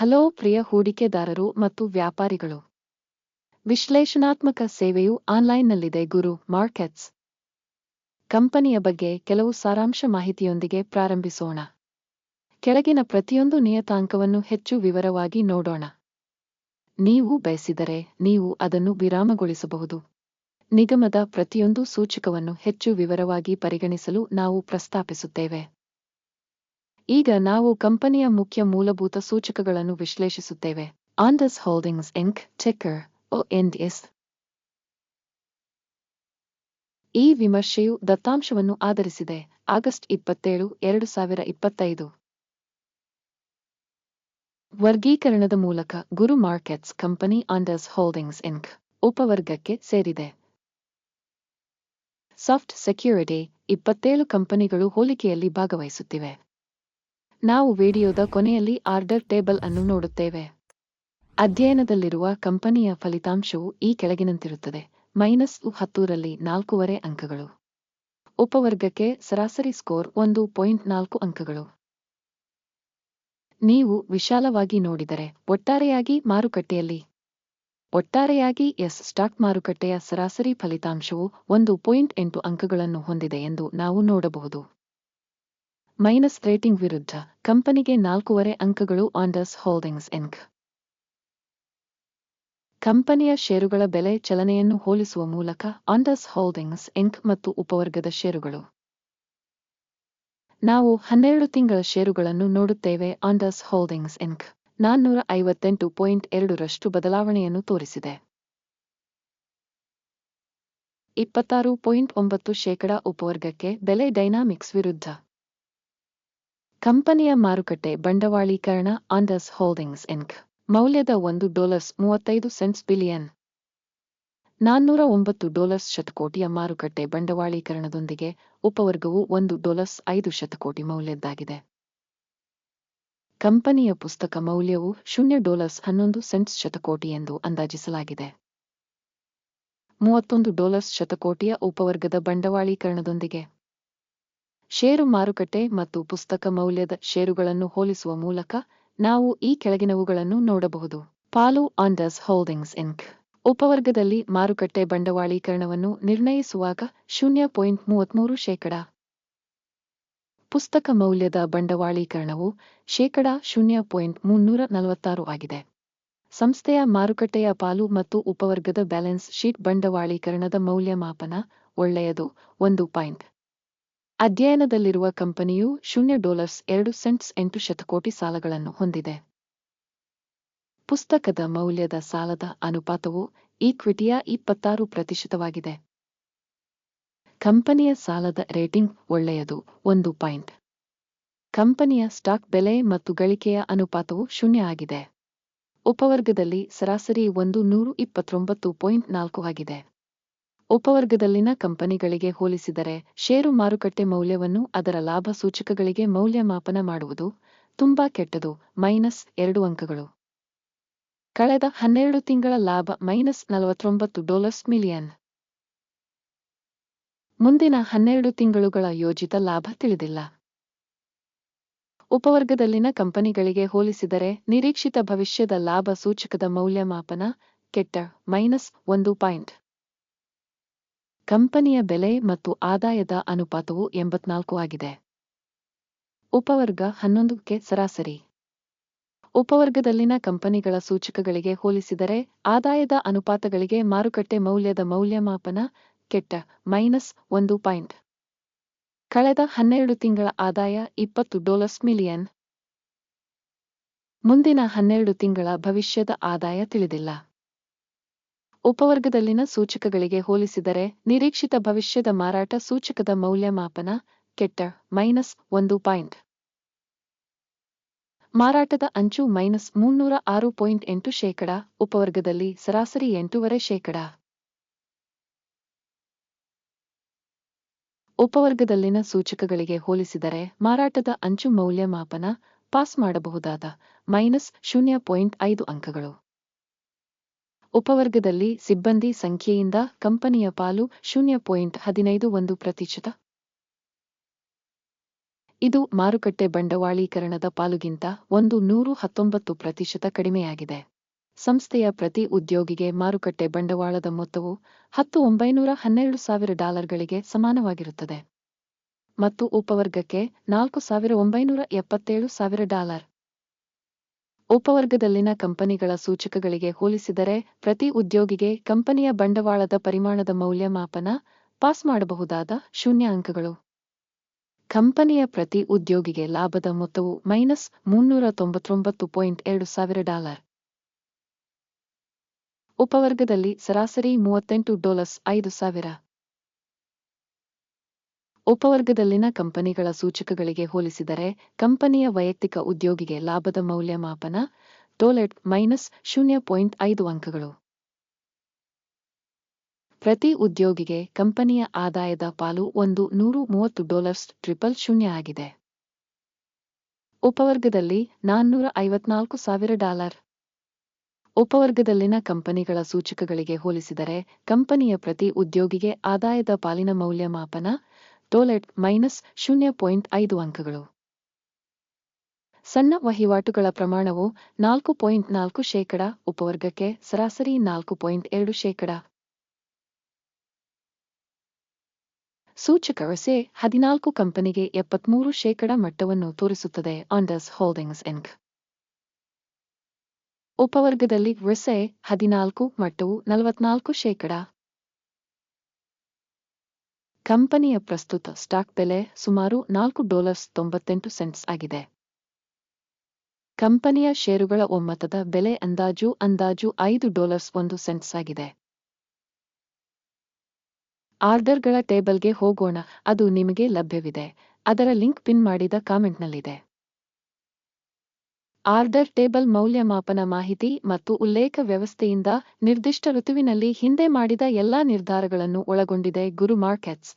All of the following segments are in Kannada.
ಹಲೋ ಪ್ರಿಯ ಹೂಡಿಕೆದಾರರು ಮತ್ತು ವ್ಯಾಪಾರಿಗಳು. ವಿಶ್ಲೇಷಣಾತ್ಮಕ ಸೇವೆಯು ಆನ್ಲೈನ್ನಲ್ಲಿದೆ ಗುರು ಮಾರ್ಕೆಟ್ಸ್. ಕಂಪನಿಯ ಬಗ್ಗೆ ಕೆಲವು ಸಾರಾಂಶ ಮಾಹಿತಿಯೊಂದಿಗೆ ಪ್ರಾರಂಭಿಸೋಣ. ಕೆಳಗಿನ ಪ್ರತಿಯೊಂದು ನಿಯತಾಂಕವನ್ನು ಹೆಚ್ಚು ವಿವರವಾಗಿ ನೋಡೋಣ. ನೀವು ಬಯಸಿದರೆ ನೀವು ಅದನ್ನು ವಿರಾಮಗೊಳಿಸಬಹುದು. ನಿಗಮದ ಪ್ರತಿಯೊಂದು ಸೂಚಕವನ್ನು ಹೆಚ್ಚು ವಿವರವಾಗಿ ಪರಿಗಣಿಸಲು ನಾವು ಪ್ರಸ್ತಾಪಿಸುತ್ತೇವೆ. ಈಗ ನಾವು ಕಂಪನಿಯ ಮುಖ್ಯ ಮೂಲಭೂತ ಸೂಚಕಗಳನ್ನು ವಿಶ್ಲೇಷಿಸುತ್ತೇವೆ. ಆಂಡಸ್ ಹೋಲ್ಡಿಂಗ್ಸ್ ಇಂಕ್ ಚೆಕ್ಕರ್ ಎಸ್ ಈ ವಿಮರ್ಶೆಯು ದತ್ತಾಂಶವನ್ನು ಆಧರಿಸಿದೆ. ಆಗಸ್ಟ್ ಇಪ್ಪತ್ತೇಳು, ಎರಡು ಸಾವಿರ ಇಪ್ಪತ್ತೈದು. ವರ್ಗೀಕರಣದ ಮೂಲಕ ಗುರು ಮಾರ್ಕೆಟ್ಸ್ ಕಂಪನಿ ಆಂಡರ್ಸ್ ಹೋಲ್ಡಿಂಗ್ಸ್ ಇಂಕ್ ಉಪವರ್ಗಕ್ಕೆ ಸೇರಿದೆ. ಸಾಫ್ಟ್ ಸೆಕ್ಯೂರಿಟಿ ಇಪ್ಪತ್ತೇಳು ಕಂಪನಿಗಳು ಹೋಲಿಕೆಯಲ್ಲಿ ಭಾಗವಹಿಸುತ್ತಿವೆ. ನಾವು ವಿಡಿಯೋದ ಕೊನೆಯಲ್ಲಿ ಆರ್ಡರ್ ಟೇಬಲ್ ಅನ್ನು ನೋಡುತ್ತೇವೆ. ಅಧ್ಯಯನದಲ್ಲಿರುವ ಕಂಪನಿಯ ಫಲಿತಾಂಶವು ಈ ಕೆಳಗಿನಂತಿರುತ್ತದೆ. ಮೈನಸ್ ಹತ್ತೂರಲ್ಲಿ ನಾಲ್ಕೂವರೆ ಅಂಕಗಳು. ಉಪವರ್ಗಕ್ಕೆ ಸರಾಸರಿ ಸ್ಕೋರ್ ಒಂದು ಪಾಯಿಂಟ್ ನಾಲ್ಕು ಅಂಕಗಳು. ನೀವು ವಿಶಾಲವಾಗಿ ನೋಡಿದರೆ ಒಟ್ಟಾರೆಯಾಗಿ ಮಾರುಕಟ್ಟೆಯಲ್ಲಿ. ಒಟ್ಟಾರೆಯಾಗಿ ಎಸ್ ಸ್ಟಾಕ್ ಮಾರುಕಟ್ಟೆಯ ಸರಾಸರಿ ಫಲಿತಾಂಶವು ಒಂದು ಪಾಯಿಂಟ್ ಎಂಟು ಅಂಕಗಳನ್ನು ಹೊಂದಿದೆ ಎಂದು ನಾವು ನೋಡಬಹುದು. ಮೈನಸ್ ರೇಟಿಂಗ್ ವಿರುದ್ಧ ಕಂಪನಿಗೆ ನಾಲ್ಕೂವರೆ ಅಂಕಗಳು ಆಂಡರ್ಸ್ ಹೋಲ್ಡಿಂಗ್ಸ್ ಇಂಕ್. ಕಂಪನಿಯ ಷೇರುಗಳ ಬೆಲೆ ಚಲನೆಯನ್ನು ಹೋಲಿಸುವ ಮೂಲಕ ಆಂಡರ್ಸ್ ಹೋಲ್ಡಿಂಗ್ಸ್ ಇಂಕ್ ಮತ್ತು ಉಪವರ್ಗದ ಷೇರುಗಳು. ನಾವು ಹನ್ನೆರಡು ತಿಂಗಳ ಷೇರುಗಳನ್ನು ನೋಡುತ್ತೇವೆ ಆಂಡರ್ಸ್ ಹೋಲ್ಡಿಂಗ್ಸ್ ಇಂಕ್. ನಾನ್ನೂರ ಐವತ್ತೆಂಟು ಪಾಯಿಂಟ್ ಎರಡರಷ್ಟು ಬದಲಾವಣೆಯನ್ನು ತೋರಿಸಿದೆ. ಇಪ್ಪತ್ತಾರು ಪಾಯಿಂಟ್ ಒಂಬತ್ತು ಶೇಕಡಾ ಉಪವರ್ಗಕ್ಕೆ ಬೆಲೆ ಡೈನಾಮಿಕ್ಸ್ ವಿರುದ್ಧ. ಕಂಪನಿಯ ಮಾರುಕಟ್ಟೆ ಬಂಡವಾಳೀಕರಣ ಆಂಡಸ್ ಹೋಲ್ಡಿಂಗ್ಸ್ ಇಂಕ್ ಮೌಲ್ಯದ ಒಂದು ಡಾಲರ್ಸ್ ಮೂವತ್ತೈದು ಸೆಂಟ್ಸ್ ಬಿಲಿಯನ್. ನಾನ್ನೂರ ಒಂಬತ್ತು ಡಾಲರ್ಸ್ ಶತಕೋಟಿಯ ಮಾರುಕಟ್ಟೆ ಬಂಡವಾಳೀಕರಣದೊಂದಿಗೆ ಉಪವರ್ಗವು ಒಂದು ಡಾಲರ್ಸ್ ಐದು ಶತಕೋಟಿ ಮೌಲ್ಯದ್ದಾಗಿದೆ. ಕಂಪನಿಯ ಪುಸ್ತಕ ಮೌಲ್ಯವು ಶೂನ್ಯ ಡಾಲರ್ಸ್ ಹನ್ನೊಂದು ಸೆಂಟ್ಸ್ ಶತಕೋಟಿ ಎಂದು ಅಂದಾಜಿಸಲಾಗಿದೆ. ಮೂವತ್ತೊಂದು ಡಾಲರ್ಸ್ ಶತಕೋಟಿಯ ಉಪವರ್ಗದ ಬಂಡವಾಳೀಕರಣದೊಂದಿಗೆ ಷೇರು ಮಾರುಕಟ್ಟೆ ಮತ್ತು ಪುಸ್ತಕ ಮೌಲ್ಯದ ಷೇರುಗಳನ್ನು ಹೋಲಿಸುವ ಮೂಲಕ ನಾವು ಈ ಕೆಳಗಿನವುಗಳನ್ನು ನೋಡಬಹುದು. ಪಾಲು ಆಂಡರ್ಸ್ ಹೋಲ್ಡಿಂಗ್ಸ್ ಇಂಕ್ ಉಪವರ್ಗದಲ್ಲಿ ಮಾರುಕಟ್ಟೆ ಬಂಡವಾಳೀಕರಣವನ್ನು ನಿರ್ಣಯಿಸುವಾಗ ಶೂನ್ಯ ಪಾಯಿಂಟ್ ಮೂವತ್ಮೂರು ಶೇಕಡ. ಪುಸ್ತಕ ಮೌಲ್ಯದ ಬಂಡವಾಳೀಕರಣವು ಶೇಕಡ ಶೂನ್ಯ ಪಾಯಿಂಟ್ ಮುನ್ನೂರ ನಲವತ್ತಾರು ಆಗಿದೆ. ಸಂಸ್ಥೆಯ ಮಾರುಕಟ್ಟೆಯ ಪಾಲು ಮತ್ತು ಉಪವರ್ಗದ ಬ್ಯಾಲೆನ್ಸ್ ಶೀಟ್ ಬಂಡವಾಳೀಕರಣದ ಮೌಲ್ಯಮಾಪನ ಒಳ್ಳೆಯದು. ಒಂದು ಪಾಯಿಂಟ್. ಅಧ್ಯಯನದಲ್ಲಿರುವ ಕಂಪನಿಯು ಶೂನ್ಯ ಡಾಲರ್ಸ್ ಎರಡು ಸೆಂಟ್ಸ್ ಎಂಟು ಶತಕೋಟಿ ಸಾಲಗಳನ್ನು ಹೊಂದಿದೆ. ಪುಸ್ತಕದ ಮೌಲ್ಯದ ಸಾಲದ ಅನುಪಾತವು ಈಕ್ವಿಟಿಯ ಇಪ್ಪತ್ತಾರು ಪ್ರತಿಶತವಾಗಿದೆ. ಕಂಪನಿಯ ಸಾಲದ ರೇಟಿಂಗ್ ಒಳ್ಳೆಯದು ಒಂದು ಪಾಯಿಂಟ್. ಕಂಪನಿಯ ಸ್ಟಾಕ್ ಬೆಲೆ ಮತ್ತು ಗಳಿಕೆಯ ಅನುಪಾತವು ಶೂನ್ಯ ಆಗಿದೆ. ಉಪವರ್ಗದಲ್ಲಿ ಸರಾಸರಿ ಒಂದು ನೂರು ಇಪ್ಪತ್ತೊಂಬತ್ತು ಪಾಯಿಂಟ್ ನಾಲ್ಕು ಆಗಿದೆ. ಉಪವರ್ಗದಲ್ಲಿನ ಕಂಪನಿಗಳಿಗೆ ಹೋಲಿಸಿದರೆ ಷೇರು ಮಾರುಕಟ್ಟೆ ಮೌಲ್ಯವನ್ನು ಅದರ ಲಾಭ ಸೂಚಕಗಳಿಗೆ ಮೌಲ್ಯಮಾಪನ ಮಾಡುವುದು ತುಂಬಾ ಕೆಟ್ಟದು, ಮೈನಸ್ ಎರಡು ಅಂಕಗಳು. ಕಳೆದ ಹನ್ನೆರಡು ತಿಂಗಳ ಲಾಭ ಮೈನಸ್ ನಲವತ್ತೊಂಬತ್ತು ಡಾಲರ್ಸ್ ಮಿಲಿಯನ್. ಮುಂದಿನ ಹನ್ನೆರಡು ತಿಂಗಳುಗಳ ಯೋಜಿತ ಲಾಭ ತಿಳಿದಿಲ್ಲ. ಉಪವರ್ಗದಲ್ಲಿನ ಕಂಪನಿಗಳಿಗೆ ಹೋಲಿಸಿದರೆ ನಿರೀಕ್ಷಿತ ಭವಿಷ್ಯದ ಲಾಭ ಸೂಚಕದ ಮೌಲ್ಯಮಾಪನ ಕೆಟ್ಟ, ಮೈನಸ್ ಒಂದು ಪಾಯಿಂಟ್. ಕಂಪನಿಯ ಬೆಲೆ ಮತ್ತು ಆದಾಯದ ಅನುಪಾತವು ಎಂಬತ್ನಾಲ್ಕು ಆಗಿದೆ. ಉಪವರ್ಗ ಹನ್ನೊಂದಕ್ಕೆ ಸರಾಸರಿ. ಉಪವರ್ಗದಲ್ಲಿನ ಕಂಪನಿಗಳ ಸೂಚಕಗಳಿಗೆ ಹೋಲಿಸಿದರೆ ಆದಾಯದ ಅನುಪಾತಗಳಿಗೆ ಮಾರುಕಟ್ಟೆ ಮೌಲ್ಯದ ಮೌಲ್ಯಮಾಪನ ಕೆಟ್ಟ ಮೈನಸ್ ಒಂದು ಪಾಯಿಂಟ್. ಕಳೆದ ಹನ್ನೆರಡು ತಿಂಗಳ ಆದಾಯ ಇಪ್ಪತ್ತು ಡಾಲರ್ಸ್ ಮಿಲಿಯನ್. ಮುಂದಿನ ಹನ್ನೆರಡು ತಿಂಗಳ ಭವಿಷ್ಯದ ಆದಾಯ ತಿಳಿದಿಲ್ಲ. ಉಪವರ್ಗದಲ್ಲಿನ ಸೂಚಕಗಳಿಗೆ ಹೋಲಿಸಿದರೆ ನಿರೀಕ್ಷಿತ ಭವಿಷ್ಯದ ಮಾರಾಟ ಸೂಚಕದ ಮೌಲ್ಯಮಾಪನ ಕೆಟ್ಟ ಮೈನಸ್ ಒಂದು ಪಾಯಿಂಟ್. ಮಾರಾಟದ ಅಂಚು ಮೈನಸ್ ಮುನ್ನೂರ ಆರು ಪಾಯಿಂಟ್ ಎಂಟು ಶೇಕಡ, ಉಪವರ್ಗದಲ್ಲಿ ಸರಾಸರಿ ಎಂಟೂವರೆ ಶೇಕಡ. ಉಪವರ್ಗದಲ್ಲಿನ ಸೂಚಕಗಳಿಗೆ ಹೋಲಿಸಿದರೆ ಮಾರಾಟದ ಅಂಚು ಮೌಲ್ಯಮಾಪನ ಪಾಸ್ ಮಾಡಬಹುದಾದ ಮೈನಸ್ ಶೂನ್ಯ ಪಾಯಿಂಟ್ ಐದು ಅಂಕಗಳು. ಉಪವರ್ಗದಲ್ಲಿ ಸಿಬ್ಬಂದಿ ಸಂಖ್ಯೆಯಿಂದ ಕಂಪನಿಯ ಪಾಲು ಶೂನ್ಯ ಪಾಯಿಂಟ್ ಹದಿನೈದು ಒಂದು ಪ್ರತಿಶತ. ಇದು ಮಾರುಕಟ್ಟೆ ಬಂಡವಾಳೀಕರಣದ ಪಾಲುಗಿಂತ ಒಂದು ನೂರು ಹತ್ತೊಂಬತ್ತು ಪ್ರತಿಶತ ಕಡಿಮೆಯಾಗಿದೆ. ಸಂಸ್ಥೆಯ ಪ್ರತಿ ಉದ್ಯೋಗಿಗೆ ಮಾರುಕಟ್ಟೆ ಬಂಡವಾಳದ ಮೊತ್ತವು ಹತ್ತು ಒಂಬೈನೂರ ಹನ್ನೆರಡು ಸಾವಿರ ಡಾಲರ್ಗಳಿಗೆ ಸಮಾನವಾಗಿರುತ್ತದೆ. ಮತ್ತು ಉಪವರ್ಗಕ್ಕೆ ನಾಲ್ಕು ಸಾವಿರ ಒಂಬೈನೂರ ಎಪ್ಪತ್ತೇಳು ಸಾವಿರ ಡಾಲರ್. ಉಪವರ್ಗದಲ್ಲಿನ ಕಂಪನಿಗಳ ಸೂಚಕಗಳಿಗೆ ಹೋಲಿಸಿದರೆ, ಪ್ರತಿ ಉದ್ಯೋಗಿಗೆ ಕಂಪನಿಯ ಬಂಡವಾಳದ ಪರಿಮಾಣದ ಮೌಲ್ಯಮಾಪನ ಪಾಸ್ ಮಾಡಬಹುದಾದ ಶೂನ್ಯ ಅಂಕಗಳು ಕಂಪನಿಯ ಪ್ರತಿ ಉದ್ಯೋಗಿಗೆ ಲಾಭದ ಮೊತ್ತವು ಮೈನಸ್ ಮುನ್ನೂರ ತೊಂಬತ್ತೊಂಬತ್ತು ಪಾಯಿಂಟ್ ಎರಡು ಸಾವಿರ ಡಾಲರ್. ಉಪವರ್ಗದಲ್ಲಿ ಸರಾಸರಿ ಮೂವತ್ತೆಂಟು ಡಾಲರ್ಸ್ ಐದು ಸಾವಿರ. ಉಪವರ್ಗದಲ್ಲಿನ ಕಂಪನಿಗಳ ಸೂಚಕಗಳಿಗೆ ಹೋಲಿಸಿದರೆ, ಕಂಪನಿಯ ವೈಯಕ್ತಿಕ ಉದ್ಯೋಗಿಗೆ ಲಾಭದ ಮೌಲ್ಯಮಾಪನ ಟೋಲೆಟ್ ಮೈನಸ್ ಶೂನ್ಯ ಪಾಯಿಂಟ್ ಐದು ಅಂಕಗಳು. ಪ್ರತಿ ಉದ್ಯೋಗಿಗೆ ಕಂಪನಿಯ ಆದಾಯದ ಪಾಲು ಒಂದು ನೂರು ಮೂವತ್ತು ಡಾಲರ್ಸ್ ಟ್ರಿಪಲ್ ಶೂನ್ಯ ಆಗಿದೆ. ಉಪವರ್ಗದಲ್ಲಿ ನಾನ್ನೂರ ಐವತ್ನಾಲ್ಕು ಸಾವಿರ ಡಾಲರ್. ಉಪವರ್ಗದಲ್ಲಿನ ಕಂಪನಿಗಳ ಸೂಚಕಗಳಿಗೆ ಹೋಲಿಸಿದರೆ, ಕಂಪನಿಯ ಪ್ರತಿ ಉದ್ಯೋಗಿಗೆ ಆದಾಯದ ಪಾಲಿನ ಮೌಲ್ಯಮಾಪನ ಟೋಲೆಟ್ ಮೈನಸ್ ಶೂನ್ಯ ಪಾಯಿಂಟ್ ಐದು ಅಂಕಗಳು. ಸಣ್ಣ ವಹಿವಾಟುಗಳ ಪ್ರಮಾಣವು ನಾಲ್ಕು ಪಾಯಿಂಟ್ ನಾಲ್ಕು ಶೇಕಡ, ಉಪವರ್ಗಕ್ಕೆ ಸರಾಸರಿ ನಾಲ್ಕು ಪಾಯಿಂಟ್ ಎರಡು ಶೇಕಡ. ಸೂಚಕ ರಸೆ ಹದಿನಾಲ್ಕು ಕಂಪನಿಗೆ ಎಪ್ಪತ್ಮೂರು ಶೇಕಡ ಮಟ್ಟವನ್ನು ತೋರಿಸುತ್ತದೆ ಆಂಡರ್ಸ್ ಹೋಲ್ಡಿಂಗ್ಸ್ ಎನ್ಕ್ ಉಪವರ್ಗದಲ್ಲಿ ವೆಸೆ ಹದಿನಾಲ್ಕು, ಮಟ್ಟವು ನಲವತ್ನಾಲ್ಕು ಶೇಕಡ. ಕಂಪನಿಯ ಪ್ರಸ್ತುತ ಸ್ಟಾಕ್ ಬೆಲೆ ಸುಮಾರು ನಾಲ್ಕು ಡಾಲರ್ಸ್ ತೊಂಬತ್ತೆಂಟು ಸೆಂಟ್ಸ್ ಆಗಿದೆ. ಕಂಪನಿಯ ಷೇರುಗಳ ಒಮ್ಮತದ ಬೆಲೆ ಅಂದಾಜು ಅಂದಾಜು ಐದು ಡಾಲರ್ಸ್ ಒಂದು ಸೆಂಟ್ಸ್ ಆಗಿದೆ. ಆರ್ಡರ್ಗಳ ಟೇಬಲ್ಗೆ ಹೋಗೋಣ, ಅದು ನಿಮಗೆ ಲಭ್ಯವಿದೆ. ಅದರ ಲಿಂಕ್ ಪಿನ್ ಮಾಡಿದ ಕಾಮೆಂಟ್ನಲ್ಲಿದೆ. ಆರ್ಡರ್ ಟೇಬಲ್ ಮೌಲ್ಯಮಾಪನ ಮಾಹಿತಿ ಮತ್ತು ಉಲ್ಲೇಖ ವ್ಯವಸ್ಥೆಯಿಂದ ನಿರ್ದಿಷ್ಟ ಋತುವಿನಲ್ಲಿ ಹಿಂದೆ ಮಾಡಿದ ಎಲ್ಲಾ ನಿರ್ಧಾರಗಳನ್ನು ಒಳಗೊಂಡಿದೆ ಗುರು ಮಾರ್ಕೆಟ್ಸ್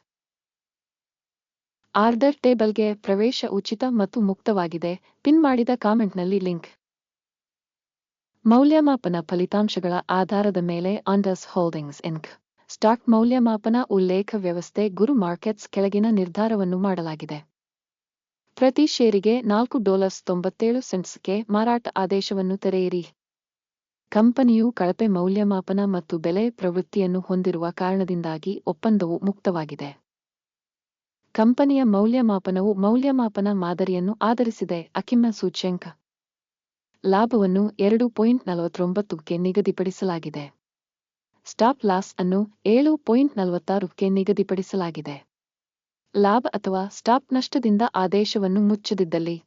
ಆರ್ಡರ್ ಟೇಬಲ್ಗೆ ಪ್ರವೇಶ ಉಚಿತ ಮತ್ತು ಮುಕ್ತವಾಗಿದೆ. ಪಿನ್ ಮಾಡಿದ ಕಾಮೆಂಟ್ನಲ್ಲಿ ಲಿಂಕ್. ಮೌಲ್ಯಮಾಪನ ಫಲಿತಾಂಶಗಳ ಆಧಾರದ ಮೇಲೆ ಆಂಡರ್ಸ್ ಹೋಲ್ಡಿಂಗ್ಸ್ ಇನ್ಕ್ ಸ್ಟಾಕ್ ಮೌಲ್ಯಮಾಪನ ಉಲ್ಲೇಖ ವ್ಯವಸ್ಥೆ ಗುರು ಮಾರ್ಕೆಟ್ಸ್ ಕೆಳಗಿನ ನಿರ್ಧಾರವನ್ನು ಮಾಡಲಾಗಿದೆ. ಪ್ರತಿ ಷೇರಿಗೆ ನಾಲ್ಕು ಡಾಲರ್ಸ್ ತೊಂಬತ್ತೇಳು ಸೆಂಟ್ಸ್ಗೆ ಮಾರಾಟ ಆದೇಶವನ್ನು ತೆರೆಯಿರಿ. ಕಂಪನಿಯು ಕಳಪೆ ಮೌಲ್ಯಮಾಪನ ಮತ್ತು ಬೆಲೆ ಪ್ರವೃತ್ತಿಯನ್ನು ಹೊಂದಿರುವ ಕಾರಣದಿಂದಾಗಿ ಒಪ್ಪಂದವು ಮುಕ್ತವಾಗಿದೆ. ಕಂಪನಿಯ ಮೌಲ್ಯಮಾಪನವು ಮೌಲ್ಯಮಾಪನ ಮಾದರಿಯನ್ನು ಆಧರಿಸಿದೆ ಅಕಿಮ್ಮ ಸೂಚ್ಯಂಕ. ಲಾಭವನ್ನು ಎರಡು ಪಾಯಿಂಟ್ ನಲವತ್ತೊಂಬತ್ತಕ್ಕೆ ನಿಗದಿಪಡಿಸಲಾಗಿದೆ. ಸ್ಟಾಪ್ ಲಾಸ್ ಅನ್ನು ಏಳು ಪಾಯಿಂಟ್ ನಲವತ್ತಾರಕ್ಕೆ ನಿಗದಿಪಡಿಸಲಾಗಿದೆ. ಲಾಭ ಅಥವಾ ಸ್ಟಾಪ್ ನಷ್ಟದಿಂದ ಆದೇಶವನ್ನು ಮುಚ್ಚದಿದ್ದಲ್ಲಿ.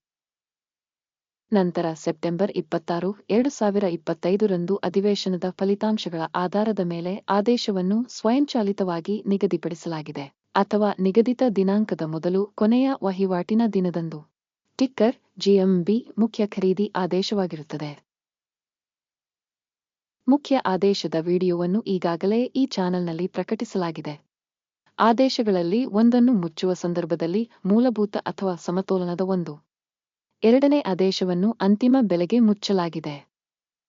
ನಂತರ ಸೆಪ್ಟೆಂಬರ್ ಇಪ್ಪತ್ತಾರು, ಎರಡು ಸಾವಿರ ಇಪ್ಪತ್ತೈದರಂದು ಅಧಿವೇಶನದ ಫಲಿತಾಂಶಗಳ ಆಧಾರದ ಮೇಲೆ ಆದೇಶವನ್ನು ಸ್ವಯಂಚಾಲಿತವಾಗಿ ನಿಗದಿಪಡಿಸಲಾಗಿದೆ. ಅಥವಾ ನಿಗದಿತ ದಿನಾಂಕದ ಮೊದಲು ಕೊನೆಯ ವಹಿವಾಟಿನ ದಿನದಂದು. ಟಿಕ್ಕರ್, ಜಿಎಂಬಿ, ಮುಖ್ಯ ಖರೀದಿ ಆದೇಶವಾಗಿರುತ್ತದೆ. ಮುಖ್ಯ ಆದೇಶದ ವಿಡಿಯೋವನ್ನು ಈಗಾಗಲೇ ಈ ಚಾನೆಲ್ನಲ್ಲಿ ಪ್ರಕಟಿಸಲಾಗಿದೆ. ಆದೇಶಗಳಲ್ಲಿ ಒಂದನ್ನು ಮುಚ್ಚುವ ಸಂದರ್ಭದಲ್ಲಿ ಮೂಲಭೂತ ಅಥವಾ ಸಮತೋಲನದ ಒಂದು. ಎರಡನೇ ಆದೇಶವನ್ನು ಅಂತಿಮ ಬೆಲೆಗೆ ಮುಚ್ಚಲಾಗಿದೆ.